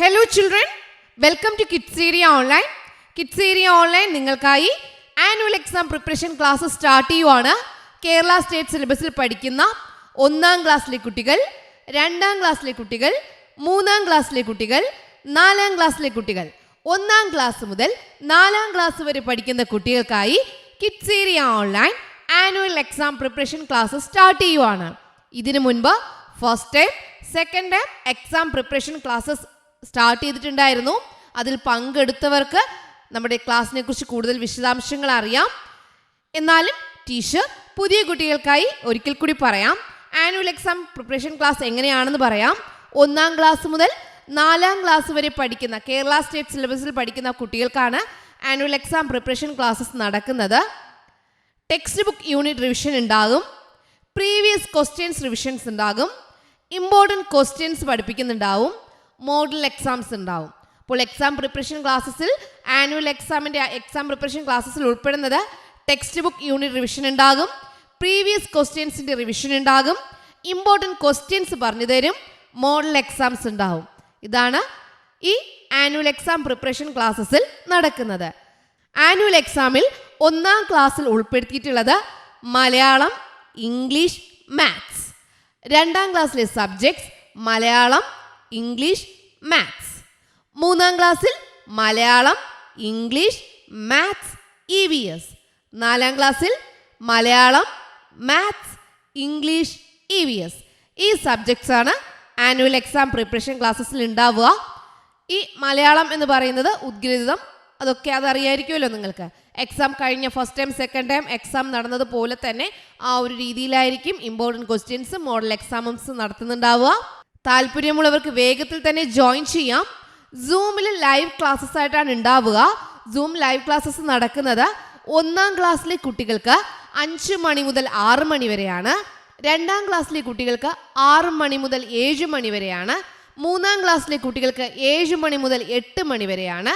Hello children welcome to kids area online kids area online നിങ്ങൾക്കായി annual exam preparation class start ചെയ്യുവാണ്. Kerala state സിലബസിൽ പഠിക്കുന്ന ഒന്നാം ക്ലാസ്സിലെ കുട്ടികൾ രണ്ടാം ക്ലാസ്സിലെ കുട്ടികൾ മൂന്നാം ക്ലാസ്സിലെ കുട്ടികൾ നാലാം ക്ലാസ്സിലെ കുട്ടികൾ. ഒന്നാം ക്ലാസ് മുതൽ നാലാം ക്ലാസ് വരെ പഠിക്കുന്ന കുട്ടികൾക്കായി kids area online annual exam preparation class start ചെയ്യുവാണ്. ഇതിനു മുൻപ് first time second time exam preparation classes start ചെയ്തിട്ടുണ്ടായിരുന്നു. അതിൽ പങ്കെടുത്തവർക്ക് നമ്മുടെ ക്ലാസ്സിനെ കുറിച്ച് കൂടുതൽ വിശദാംശങ്ങൾ അറിയാം. എന്നാലും ടീച്ചർ പുതിയ കുട്ടികൾക്കായി ഒരിക്കൽ കൂടി പറയാം. ആനുവൽ എക്സാം പ്രിപ്പറേഷൻ ക്ലാസ് എങ്ങനെയാണെന്ന് പറയാം. ഒന്നാം ക്ലാസ് മുതൽ നാലാം ക്ലാസ് വരെ പഠിക്കുന്ന കേരള സ്റ്റേറ്റ് സിലബസിൽ പഠിക്കുന്ന കുട്ടികൾക്കാണ് ആനുവൽ എക്സാം പ്രിപ്പറേഷൻ ക്ലാസ്സസ് നടക്കുന്നത്. ടെക്സ്റ്റ് ബുക്ക് യൂണിറ്റ് റിവിഷൻ ഉണ്ടാകും. പ്രീവിയസ് ക്വസ്റ്റ്യൻസ് റിവിഷൻസ് ഉണ്ടാകും. ഇമ്പോർട്ടന്റ് ക്വസ്റ്റ്യൻസ് പഠിപ്പിക്കുന്നുണ്ടാവും. മോഡൽ എക്സാംസ് ഉണ്ടാവും. അപ്പോൾ എക്സാം പ്രിപ്പറേഷൻ ക്ലാസ്സസിൽ ആനുവൽ എക്സാമിന്റെ എക്സാം പ്രിപ്പറേഷൻ ക്ലാസ്സസിൽ ഉൾപ്പെടുന്നത് ടെക്സ്റ്റ് ബുക്ക് യൂണിറ്റ് റിവിഷൻ ഉണ്ടാകും പ്രീവിയസ് ക്വസ്റ്റ്യൻസിന്റെ റിവിഷൻ ഉണ്ടാകും. ഇമ്പോർട്ടന്റ് ക്വസ്റ്റ്യൻസ് പറഞ്ഞു തരും. മോഡൽ എക്സാംസ് ഉണ്ടാവും. ഇതാണ് ഈ ആനുവൽ എക്സാം പ്രിപ്പറേഷൻ ക്ലാസ്സസിൽ നടക്കുന്നത്. ആനുവൽ എക്സാമിൽ ഒന്നാം ക്ലാസ്സിൽ ഉൾപ്പെടുത്തിയിട്ടുള്ളത് മലയാളം ഇംഗ്ലീഷ് മാത്സ് രണ്ടാം ക്ലാസ്സിലെ സബ്ജക്ട്സ് മലയാളം ഇംഗ്ലീഷ് മാത്സ്. മൂന്നാം ക്ലാസ്സിൽ Malayalam English maths E V S. നാലാം ക്ലാസ്സിൽ Malayalam maths English E V S. ഈ സബ്ജക്ട്സ് ആണ് ആനുവൽ എക്സാം പ്രിപ്പറേഷൻ ക്ലാസ്സസിൽ ഉണ്ടാവുക. ഈ മലയാളം എന്ന് പറയുന്നത് ഉദ്ഗ്രഥിതം അതൊക്കെ അതറിയായിരിക്കുമല്ലോ നിങ്ങൾക്ക്. എക്സാം കഴിഞ്ഞ first time second time exam നടന്നതുപോലെ തന്നെ ആ ഒരു രീതിയിലായിരിക്കും ഇമ്പോർട്ടന്റ് ക്വസ്റ്റ്യൻസ് മോഡൽ എക്സാംസ് നടത്തുന്നുണ്ടാവുക. താല്പര്യമുള്ളവർക്ക് വേഗത്തിൽ തന്നെ ജോയിൻ ചെയ്യാം. സൂമിൽ ലൈവ് ക്ലാസ്സസ് ആയിട്ടാണ് ഉണ്ടാവുക. സൂം ലൈവ് ക്ലാസ്സസ് നടക്കുന്നത് ഒന്നാം ക്ലാസ്സിലെ കുട്ടികൾക്ക് അഞ്ച് മണി മുതൽ ആറ് മണി വരെയാണ്. രണ്ടാം ക്ലാസ്സിലെ കുട്ടികൾക്ക് ആറ് മണി മുതൽ ഏഴ് മണി വരെയാണ്. മൂന്നാം ക്ലാസ്സിലെ കുട്ടികൾക്ക് ഏഴ് മണി മുതൽ എട്ട് മണി വരെയാണ്.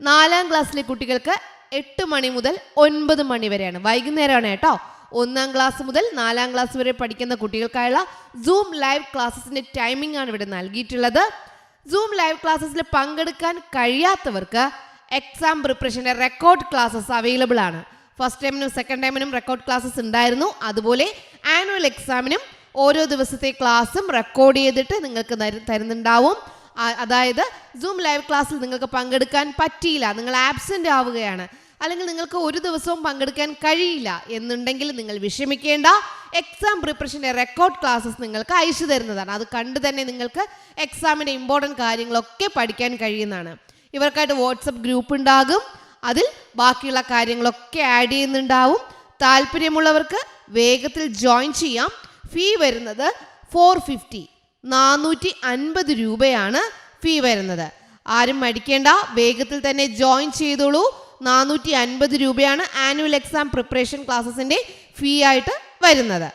നാലാം ക്ലാസ്സിലെ കുട്ടികൾക്ക് എട്ട് മണി മുതൽ ഒൻപത് മണി വരെയാണ്. വൈകുന്നേരമാണ് കേട്ടോ. ഒന്നാം ക്ലാസ് മുതൽ നാലാം ക്ലാസ് വരെ പഠിക്കുന്ന കുട്ടികൾക്കായുള്ള സൂം ലൈവ് ക്ലാസ്സസിന്റെ ടൈമിംഗ് ആണ് ഇവിടെ നൽകിയിട്ടുള്ളത്. സൂം ലൈവ് ക്ലാസ്സസിൽ പങ്കെടുക്കാൻ കഴിയാത്തവർക്ക് എക്സാം പ്രിപ്പറേഷന്റെ റെക്കോർഡ് ക്ലാസ്സസ് അവൈലബിൾ ആണ്. ഫസ്റ്റ് ടൈമിനും സെക്കൻഡ് ടൈമിനും റെക്കോർഡ് ക്ലാസ്സസ് ഉണ്ടായിരുന്നു. അതുപോലെ ആനുവൽ എക്സാമിനും ഓരോ ദിവസത്തെ ക്ലാസ്സും റെക്കോർഡ് ചെയ്തിട്ട് നിങ്ങൾക്ക് തരു- തരുന്നുണ്ടാവും. അതായത് സൂം ലൈവ് ക്ലാസ്സിൽ നിങ്ങൾക്ക് പങ്കെടുക്കാൻ പറ്റിയില്ല. നിങ്ങൾ ആബ്സെന്റ് ആവുകയാണ്. അല്ലെങ്കിൽ നിങ്ങൾക്ക് ഒരു ദിവസവും പങ്കെടുക്കാൻ കഴിയില്ല എന്നുണ്ടെങ്കിൽ നിങ്ങൾ വിഷമിക്കേണ്ട. എക്സാം പ്രിപ്പറേഷന്റെ റെക്കോർഡ് ക്ലാസ്സസ് നിങ്ങൾക്ക് അയച്ചു തരുന്നതാണ്. അത് കണ്ട് തന്നെ നിങ്ങൾക്ക് എക്സാമിന്റെ ഇമ്പോർട്ടന്റ് കാര്യങ്ങളൊക്കെ പഠിക്കാൻ കഴിയുന്നതാണ്. ഇവർക്കായിട്ട് വാട്സപ്പ് ഗ്രൂപ്പ് ഉണ്ടാകും. അതിൽ ബാക്കിയുള്ള കാര്യങ്ങളൊക്കെ ആഡ് ചെയ്യുന്നുണ്ടാവും. താല്പര്യമുള്ളവർക്ക് വേഗത്തിൽ ജോയിൻ ചെയ്യാം. ഫീ വരുന്നത് ഫോർ ഫിഫ്റ്റി നാനൂറ്റി അൻപത് രൂപയാണ് ഫീ വരുന്നത്. ആരും മടിക്കേണ്ട വേഗത്തിൽ തന്നെ ജോയിൻ ചെയ്തോളൂ. നാനൂറ്റി അൻപത് രൂപയാണ് ആനുവൽ എക്സാം പ്രിപ്പറേഷൻ ക്ലാസ്സസിന്റെ ഫീ ആയിട്ട് വരുന്നത്.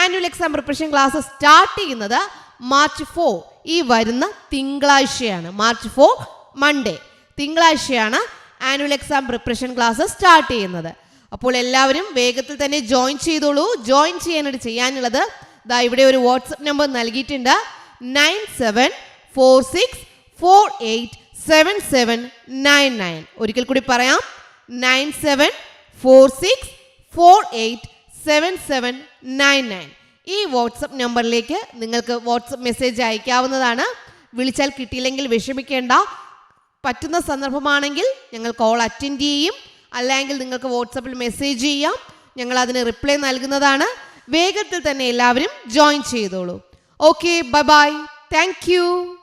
Annual exam preparation class start ചെയ്യുന്നത് മാർച്ച് ഫോർ ഈ വരുന്ന തിങ്കളാഴ്ചയാണ്. മാർച്ച് ഫോർ മൺഡേ തിങ്കളാഴ്ചയാണ് annual exam preparation class start ചെയ്യുന്നത്. അപ്പോൾ എല്ലാവരും വേഗത്തിൽ തന്നെ ജോയിൻ ചെയ്തോളൂ. ജോയിൻ ചെയ്യാനായിട്ട് ചെയ്യാനുള്ളത് ദാ ഇവിടെ ഒരു വാട്സപ്പ് നമ്പർ നൽകിയിട്ടുണ്ട്. Nine seven four six four eight seven seven nine nine ഒരിക്കൽ കൂടി പറയാം. Nine seven four six four eight seven seven nine nine ഈ വാട്സപ്പ് നമ്പറിലേക്ക് നിങ്ങൾക്ക് വാട്സപ്പ് മെസ്സേജ് അയക്കാവുന്നതാണ്. വിളിച്ചാൽ കിട്ടിയില്ലെങ്കിൽ വിഷമിക്കേണ്ട. പറ്റുന്ന സന്ദർഭമാണെങ്കിൽ ഞങ്ങൾ കോൾ അറ്റൻഡ് ചെയ്യും. അല്ലെങ്കിൽ നിങ്ങൾക്ക് വാട്സപ്പിൽ മെസ്സേജ് ചെയ്യാം. ഞങ്ങൾ അതിന് റിപ്ലൈ നൽകുന്നതാണ്. വേഗത്തിൽ തന്നെ എല്ലാവരും ജോയിൻ ചെയ്തോളൂ. Okay bye bye thank